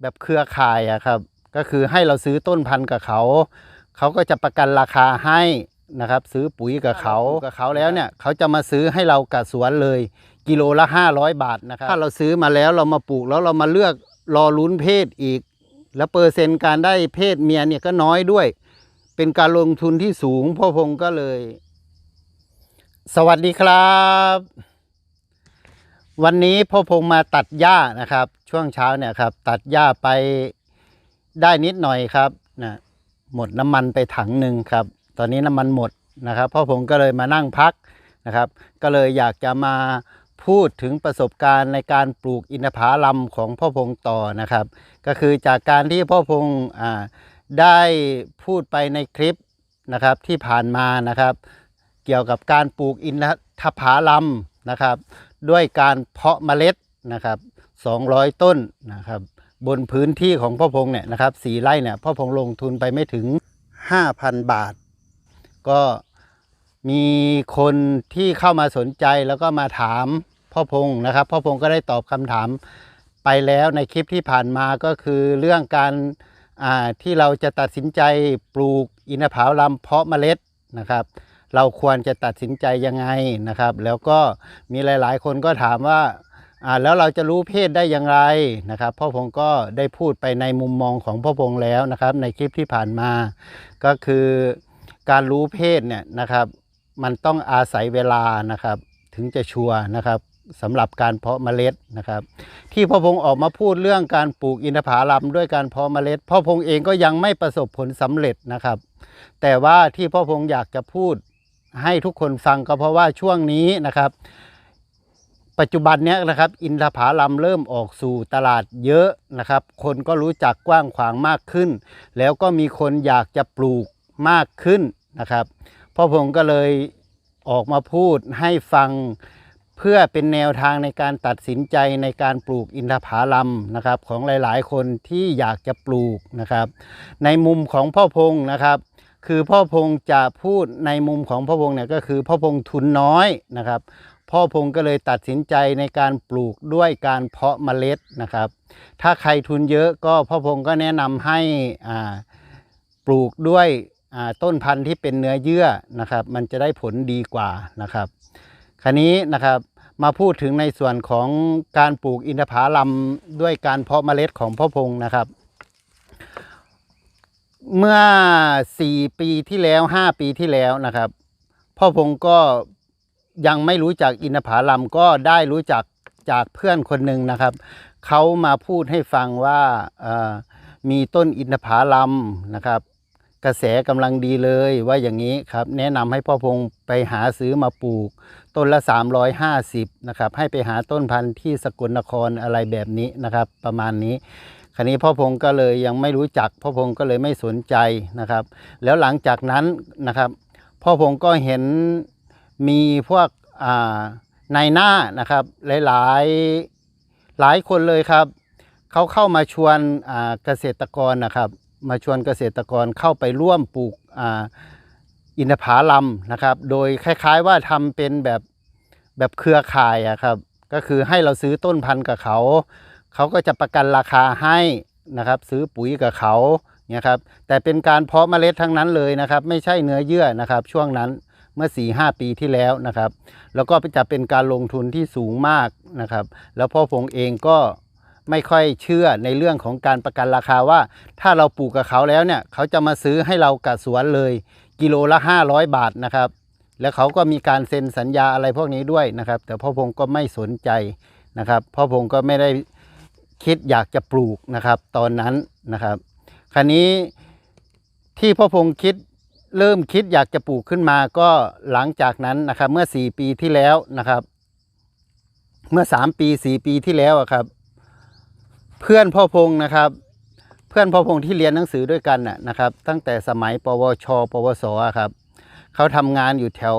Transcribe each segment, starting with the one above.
แบบเครือข่ายอะครับ ก็คือให้เราซื้อต้นพันธุ์กับเขา เขาก็จะประกันราคาให้นะครับ ซื้อปุ๋ยกับเขากับเขาแล้วเนี่ยเขาจะมาซื้อให้เรากับสวนเลย กิโลละ 500 บาทนะครับถ้าเราซื้อมาแล้วเรามาปลูกแล้วเรามาเลือกรอลุ้นเพศอีก แล้วเปอร์เซ็นต์การได้เพศเมียเนี่ยก็น้อยด้วย เป็นการลงทุนที่สูงพ่อพงก็เลย สวัสดีครับ วันนี้พ่อพงมาตัดหญ้านะครับ ช่วงเช้าเนี่ยครับ ตัดหญ้าไปได้นิดหน่อยครับนะหมดน้ำมันไปถังหนึ่งครับ ตอนนี้น้ำมันหมดนะครับพ่อพงก็เลยมานั่งพักนะครับ ก็เลยอยากจะมาพูดถึงประสบการณ์ในการปลูกอินทผลัมของพ่อพงต่อนะครับ ก็คือจากการที่พ่อพงอ่าได้พูดไปในคลิปนะครับที่ผ่านมานะครับ เกี่ยวกับการปลูกอินทผลัมนะครับ ด้วยการเพาะเมล็ดนะครับ 200 ต้นนะครับ บนพื้นที่ของพ่อพงเนี่ยนะครับสีไร่เนี่ยพ่อพงลงทุนไปไม่ถึง 5,000 บาท ก็มีคนที่เข้ามาสนใจแล้วก็มาถามพ่อพงนะครับพ่อพงก็ได้ตอบคำถามไปแล้วในคลิปที่ผ่านมาก็คือเรื่องการที่เราจะตัดสินใจปลูกอินทผลัมเพาะเมล็ดนะครับ เราควรจะตัดสินใจยังไงนะครับ แล้วก็มีหลาย ๆ คนก็ถามว่าอ่าแล้วเราจะรู้เพศได้อย่างไรนะครับพ่อพงก็ได้พูดไปในมุมมองของพ่อพงแล้วนะครับ ในคลิปที่ผ่านมา ก็คือการรู้เพศเนี่ยนะครับ มันต้องอาศัยเวลานะครับ ถึงจะชัวร์นะครับสำหรับการเพาะเมล็ดนะครับ ที่พ่อพงออกมาพูดเรื่องการปลูกอินทผลัมด้วยการเพาะเมล็ดพ่อพงเองก็ยังไม่ประสบผลสำเร็จนะครับ แต่ว่าที่พ่อพงอยากจะพูด ให้ทุกคนฟังก็เพราะว่าช่วงนี้นะครับ ปัจจุบันเนี้ยนะครับ อินทผลัมเริ่มออกสู่ตลาดเยอะนะครับ คนก็รู้จักกว้างขวางมากขึ้น แล้วก็มีคนอยากจะปลูกมากขึ้นนะครับพ่อพงก็เลยออกมาพูดให้ฟังเพื่อเป็นแนวทางในการตัดสินใจในการปลูกอินทผลัมนะครับ ของหลายๆ คนที่อยากจะปลูกนะครับ ในมุมของพ่อพงนะครับ คือพ่อพงจะพูดในมุมของพ่อพงเนี่ยก็คือพ่อพงทุนน้อยนะครับ พ่อพงก็เลยตัดสินใจในการปลูกด้วยการเพาะเมล็ดนะครับ ถ้าใครทุนเยอะก็พ่อพงก็แนะนำให้อาปลูกด้วยต้นพันธุ์ที่เป็นเนื้อเยื่อนะครับ มันจะได้ผลดีกว่านะครับคราวนี้นะครับมาพูดถึงในส่วนของการปลูกอินทผลัมด้วยการเพาะเมล็ดของพ่อพงนะครับ เมื่อ4ปีที่แล้ว5ปีที่แล้วนะครับ พ่อพงก็ยังไม่รู้จักอินทผลัมก็ได้รู้จักจากเพื่อนคนหนึ่งนะครับเขามาพูดให้ฟังว่ามีต้นอินทผลัมนะครับ กระแสกำลังดีเลยว่าอย่างนี้ครับ แนะนำให้พ่อพงไปหาซื้อมาปลูก ต้นละ 350นะครับให้ไปหาต้นพันธุ์ที่สกลนครอะไรแบบนี้นะครับ ประมาณนี้ คราวนี้พ่อพงก็เลยยังไม่รู้จัก พ่อพงก็เลยไม่สนใจนะครับ แล้วหลังจากนั้นนะครับ พ่อพงก็เห็นมีพวกนายหน้านะครับหลายๆหลายคนเลยครับเขาเข้ามาชวนเกษตรกรนะครับ มาชวนเกษตรกรเข้าไปร่วมปลูกอินทผลัมนะครับ โดยคล้ายๆว่าทำเป็นแบบแบบเครือข่ายอะครับ ก็คือให้เราซื้อต้นพันธุ์กับเขา เขาก็จะประกันราคาให้นะครับ ซื้อปุ๋ยกับเขาเนี่ยครับแต่เป็นการเพาะเมล็ดทั้งนั้นเลยนะครับ ไม่ใช่เนื้อเยื่อนะครับ ช่วงนั้นเมื่อ4ีหปีที่แล้วนะครับ แล้วก็จะเป็นการลงทุนที่สูงมากนะครับ แล้วพ่อพงเองก็ไม่ค่อยเชื่อในเรื่องของการประกันราคาว่า ถ้าเราปลูกกับเขาแล้วเนี่ย เขาจะมาซื้อให้เรากับสวนเลย กิโลละ 500 บาทนะครับ แล้วเขาก็มีการเซ็นสัญญาอะไรพวกนี้ด้วยนะครับ แต่พ่อพงก็ไม่สนใจนะครับ พ่อพงก็ไม่ได้ คิดอยากจะปลูกนะครับ ตอนนั้นนะครับคราวนี้ที่พ่อพงคิดเริ่มคิดอยากจะปลูกขึ้นมาก็หลังจากนั้นนะครับ เมื่อ4ปีที่แล้วนะครับ เมื่อ3ปี4ปีที่แล้วครับ เพื่อนพ่อพงนะครับ เพื่อนพ่อพงที่เรียนหนังสือด้วยกันนะครับ ตั้งแต่สมัยปวช ปวสครับเขาทำงานอยู่แถว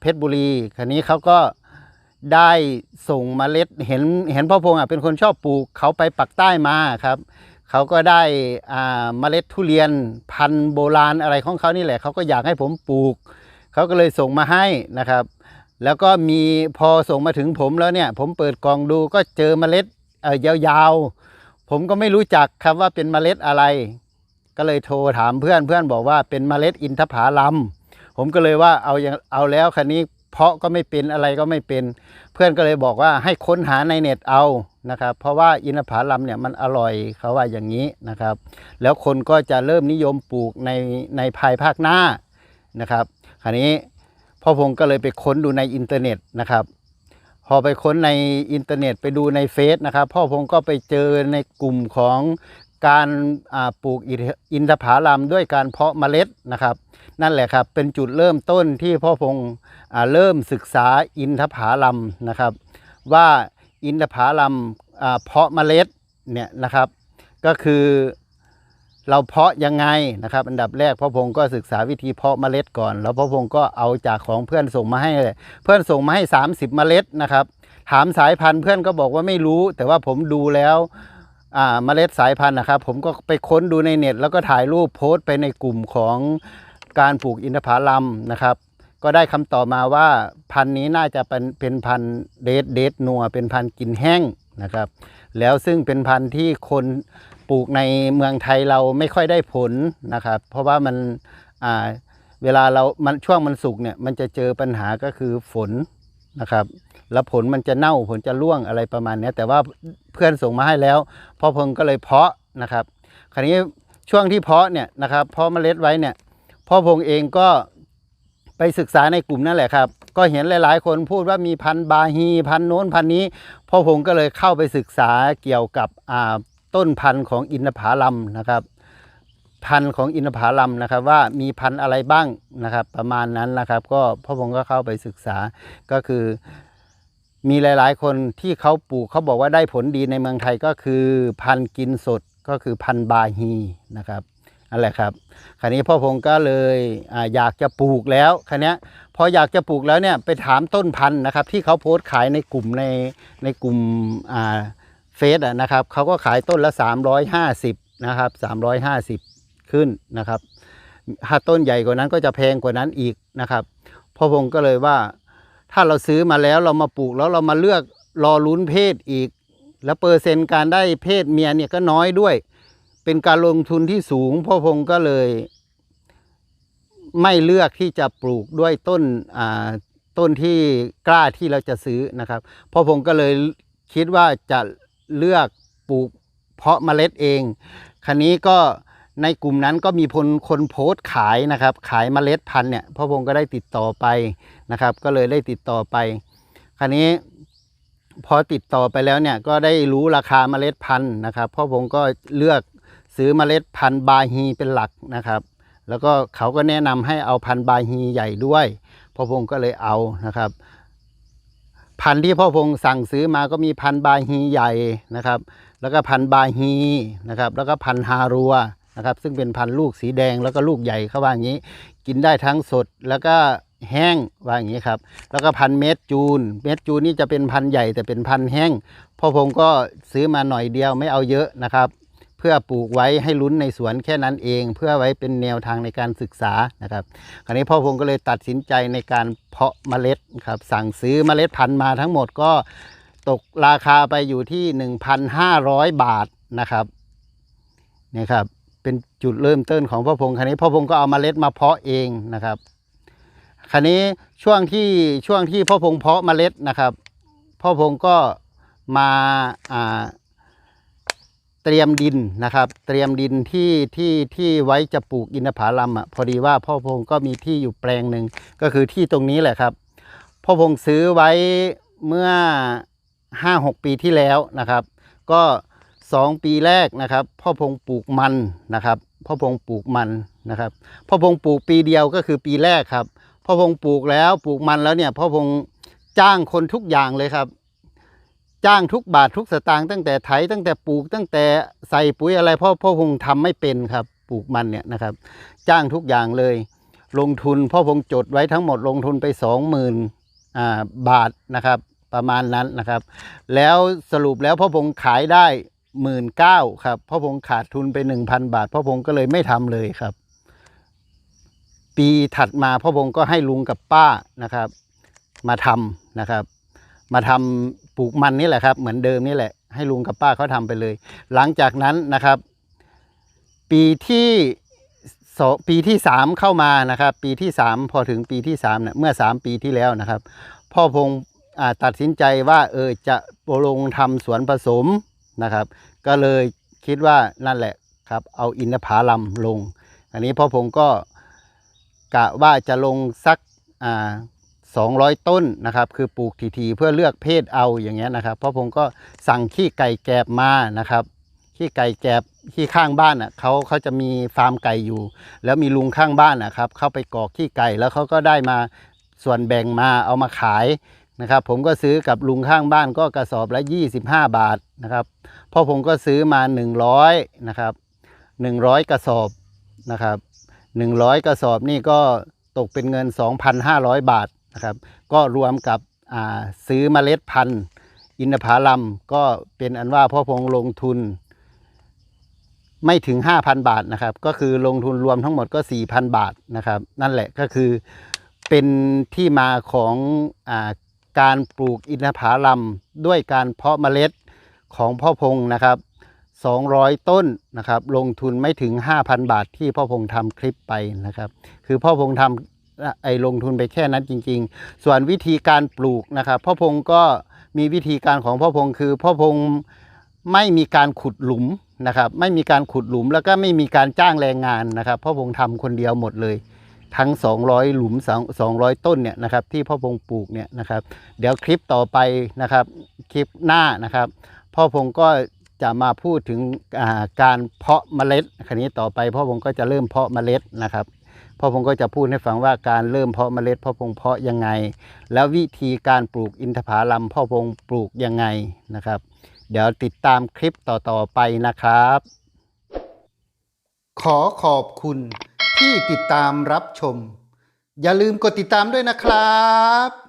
เพชรบุรี คราวนี้เขาก็ ได้ส่งเมล็ดเห็นเห็นพ่อพงอะเป็นคนชอบปลูกเขาไปปักใต้มาครับเขาก็ได้อ่าเมล็ดทุเรียนพันธุ์โบราณอะไรของเขานี่แหละเขาก็อยากให้ผมปลูกเขาก็เลยส่งมาให้นะครับ แล้วก็มีพอส่งมาถึงผมแล้วเนี่ย ผมเปิดกล่องดูก็เจอเมล็ดเอ่อยาวๆ ผมก็ไม่รู้จักครับว่าเป็นเมล็ดอะไร ก็เลยโทรถามเพื่อนเพื่อนบอกว่าเป็นเมล็ดอินทผลัมผมก็เลยว่าเอาอย่างเอาแล้วคันนี้ เพาะก็ไม่เป็นอะไรก็ไม่เป็น เพื่อนก็เลยบอกว่าให้ค้นหาในเน็ตเอานะครับ เพราะว่าอินทผลัมเนี่ยมันอร่อยเขาว่าอย่างนี้นะครับ แล้วคนก็จะเริ่มนิยมปลูกในในภายภาคหน้านะครับคราวนี้พ่อพงศ์ก็เลยไปค้นดูในอินเทอร์เน็ตนะครับพอไปค้นในอินเทอร์เน็ตไปดูในเฟซนะครับพ่อพงศ์ก็ไปเจอในกลุ่มของ การปลูกอินทผลัมด้วยการเพาะเมล็ดนะครับ นั่นแหละครับเป็นจุดเริ่มต้นที่พ่อพงศ์อ่าเริ่มศึกษาอินทผลัมนะครับ ว่าอินทผลัมเพาะเมล็ดเนี่ยนะครับ ก็คือเราเพาะยังไงนะครับ อันดับแรกพ่อพงศ์ก็ศึกษาวิธีเพาะเมล็ดก่อน แล้วพ่อพงศ์ก็เอาจากของเพื่อนส่งมาให้ เพื่อนส่งมาให้ 30 เมล็ดนะครับ ถามสายพันธุ์เพื่อนก็บอกว่าไม่รู้ แต่ว่าผมดูแล้ว เมล็ดสายพันธุ์นะครับ ผมก็ไปค้นดูในเน็ต แล้วก็ถ่ายรูปโพสต์ไปในกลุ่มของการปลูกอินทผลัมนะครับ ก็ได้คำตอบมาว่าพันธุ์นี้น่าจะเป็นเป็นพันธุ์เดทเดทนัวเป็นพันธุ์กินแห้งนะครับ แล้วซึ่งเป็นพันธุ์ที่คนปลูกในเมืองไทยเราไม่ค่อยได้ผลนะครับ เพราะว่ามันอ่าเวลาเรามันช่วงมันสุกเนี่ยมันจะเจอปัญหาก็คือฝน นะครับ แล้วผลมันจะเน่าผลจะร่วงอะไรประมาณนี้แต่ว่าเพื่อนส่งมาให้แล้วพ่อพงก็เลยเพาะนะครับคราวนี้ช่วงที่เพาะเนี่ยนะครับเพาะเมล็ดไว้เนี่ยพ่อพงเองก็ไปศึกษาในกลุ่มนั่นแหละครับ ก็เห็นหลาย ๆ คนพูดว่ามีพันธุ์บาฮีพันธุ์โน้นพันธุ์นี้พ่อพงก็เลยเข้าไปศึกษาเกี่ยวกับต้นพันธุ์ของอินทผลัมนะครับ พันธุ์ของอินทผลัมนะครับว่ามีพันธุ์อะไรบ้างนะครับ ประมาณนั้นนะครับ ก็พ่อพงก็เข้าไปศึกษาก็คือ มีหลาย ๆ คนที่เขาปลูกเขาบอกว่าได้ผลดีในเมืองไทยก็คือพันธุ์กินสดก็คือพันธุ์บาฮีนะครับนั่นแหละครับคราวนี้พ่อพงก็เลยออยากจะปลูกแล้วคราวนี้พออยากจะปลูกแล้วเนี่ยไปถามต้นพันธุ์นะครับ ที่เขาโพสต์ขายในกลุ่มในในกลุ่มเฟซนะครับเขาก็ขายต้นละ 350นะครับ350 ขึ้นนะครับ ถ้าต้นใหญ่กว่านั้นก็จะแพงกว่านั้นอีกนะครับพ่อพงก็เลยว่า ถ้าเราซื้อมาแล้วเรามาปลูกแล้วเรามาเลือกรอลุ้นเพศอีก แล้วเปอร์เซ็นต์การได้เพศเมียเนี่ยก็น้อยด้วย เป็นการลงทุนที่สูงพ่อพงก็เลย ไม่เลือกที่จะปลูกด้วยต้นต้นที่กล้าที่เราจะซื้อนะครับพ่อพงก็เลยคิดว่าจะเลือกปลูกเพาะเมล็ดเอง คันนี้ก็ ในกลุ่มนั้นก็มีคนคนโพสต์ขายนะครับ ขายเมล็ดพันธุ์เนี่ยพ่อพงก็ได้ติดต่อไปนะครับ ก็เลยได้ติดต่อไปคันนี้พอติดต่อไปแล้วเนี่ยก็ได้รู้ราคาเมล็ดพันธุ์นะครับพ่อพงก็เลือกซื้อเมล็ดพันธุ์บาฮีเป็นหลักนะครับ แล้วก็เขาก็แนะนำให้เอาพันธุ์บาฮีใหญ่ด้วยพ่อพงก็เลยเอานะครับ พันธุ์ที่พ่อพงสั่งซื้อมาก็มีพันธุ์บาฮีใหญ่นะครับ แล้วก็พันธุ์บาฮีนะครับ แล้วก็พันธุ์ฮารัว นะครับ ซึ่งเป็นพันธุ์ลูกสีแดงแล้วก็ลูกใหญ่เขาว่าอย่างนี้ กินได้ทั้งสดแล้วก็แห้งว่าอย่างนี้ครับ แล้วก็พันธุ์เม็ดจูน เม็ดจูนนี่จะเป็นพันธุ์ใหญ่แต่เป็นพันธุ์แห้งพ่อพงก็ซื้อมาหน่อยเดียวไม่เอาเยอะนะครับ เพื่อปลูกไว้ให้ลุ้นในสวนแค่นั้นเอง เพื่อไว้เป็นแนวทางในการศึกษานะครับคราวนี้พ่อพงก็เลยตัดสินใจในการเพาะเมล็ดครับ สั่งซื้อเมล็ดพันธุ์มาทั้งหมดก็ตกราคาไปอยู่ที่ 1,500 บาทนะครับนี่ครับ เป็นจุดเริ่มต้นของพ่อพงคราวนี้พ่อพงก็เอามาเมล็ดมาเพาะเองนะครับคราวนี้ช่วงที่ช่วงที่พ่อพงเพาะเมล็ดนะครับพ่อพงก็มาอ่าเตรียมดินนะครับ เตรียมดินที่ที่ที่ไว้จะปลูกอินทผลัมอะพอดีว่าพ่อพงก็มีที่อยู่แปลงหนึ่งก็คือที่ตรงนี้แหละครับพ่อพงซื้อไว้เมื่อห้าหกปีที่แล้วนะครับ ก็ สองปีแรกนะครับ พ่อพงปลูกมันนะครับ พ่อพงปลูกมันนะครับ พ่อพงปลูกปีเดียวก็คือปีแรกครับ พ่อพงปลูกแล้วปลูกมันแล้วเนี่ย พ่อพงจ้างคนทุกอย่างเลยครับ จ้างทุกบาททุกสตางค์ตั้งแต่ไถตั้งแต่ปลูกตั้งแต่ใส่ปุ๋ยอะไรพ่อพ่อพงทำไม่เป็นครับ ปลูกมันเนี่ยนะครับ จ้างทุกอย่างเลย ลงทุนพ่อพงจดไว้ทั้งหมดลงทุนไปสองหมื่นบาทนะครับประมาณนั้นนะครับ แล้วสรุปแล้วพ่อพงขายได้ หมื่นเก้าครับพ่อพงขาดทุนไปหนึ่งพันบาทพ่อพงก็เลยไม่ทำเลยครับ ปีถัดมาพ่อพงก็ให้ลุงกับป้านะครับ มาทำนะครับ มาทำปลูกมันนี่แหละครับ เหมือนเดิมนี่แหละ ให้ลุงกับป้าเขาทำไปเลย หลังจากนั้นนะครับ ปีที่สองปีที่สามเข้ามานะครับ ปีที่สามพอถึงปีที่สามเนี่ยเมื่อสามปีที่แล้วนะครับ พ่อพงอ่าตัดสินใจว่าเออจะลงทำสวนผสม นะครับ ก็เลยคิดว่านั่นแหละครับเอาอินทผลัมลง อันนี้พ่อพงก็กะว่าจะลงสักอ่าสองร้อยต้นนะครับ คือปลูกทีๆเพื่อเลือกเพศเอาอย่างเงี้ยนะครับพ่อพงก็สั่งขี้ไก่แกบมานะครับขี้ไก่แกบขี้ข้างบ้านอะเขาเขาจะมีฟาร์มไก่อยู่ แล้วมีลุงข้างบ้านนะครับ เข้าไปกอกขี้ไก่แล้วเขาก็ได้มาส่วนแบ่งมาเอามาขาย นะครับ ผมก็ซื้อกับลุงข้างบ้านก็กระสอบละ 25 บาทนะครับพ่อผมก็ซื้อมา 100นะครับ100 กระสอบนะครับ100 กระสอบนี่ก็ตกเป็นเงิน 2,500 บาทนะครับ ก็รวมกับซื้อมเมล็ดพันธุ์ อินทผลัมก็เป็นอันว่าพ่อพงลงทุน ไม่ถึง 5,000 บาทนะครับ ก็คือลงทุนรวมทั้งหมดก็ 4,000 บาทนะครับ นั่นแหละก็คือเป็นที่มาของอ การปลูกอินทผลัมด้วยการเพาะเมล็ดของพ่อพงนะครับ 200 ต้นนะครับ ลงทุนไม่ถึง 5,000 บาทที่พ่อพงทำคลิปไปนะครับ คือพ่อพงทำไอ้ลงทุนไปแค่นั้นจริง ๆ ส่วนวิธีการปลูกนะครับ พ่อพงก็มีวิธีการของพ่อพงคือพ่อพงไม่มีการขุดหลุมนะครับ ไม่มีการขุดหลุมแล้วก็ไม่มีการจ้างแรงงานนะครับพ่อพงทำคนเดียวหมดเลย ทั้ง 200 หลุม2 200 ต้นเนี่ยนะครับที่พ่อพงปลูกเนี่ยนะครับ เดี๋ยวคลิปต่อไปนะครับคลิปหน้านะครับ พ่อพงก็จะมาพูดถึงาการเพาะเมล็ดคราวนี้ต่อไปพ่อพงก็จะเริ่มเพาะเมล็ดนะครับพ่อพงก็จะพูดให้ฟังว่าการเริ่มเพาะเมล็ดพ่อพงเพาะยังไง แล้ววิธีการปลูกอินทผลัมพ่อพงปลูกยังไงนะครับ เดี๋ยวติดตามคลิปต่อๆไปนะครับ ขอขอบคุณ ที่ติดตามรับชม อย่าลืมกดติดตามด้วยนะครับ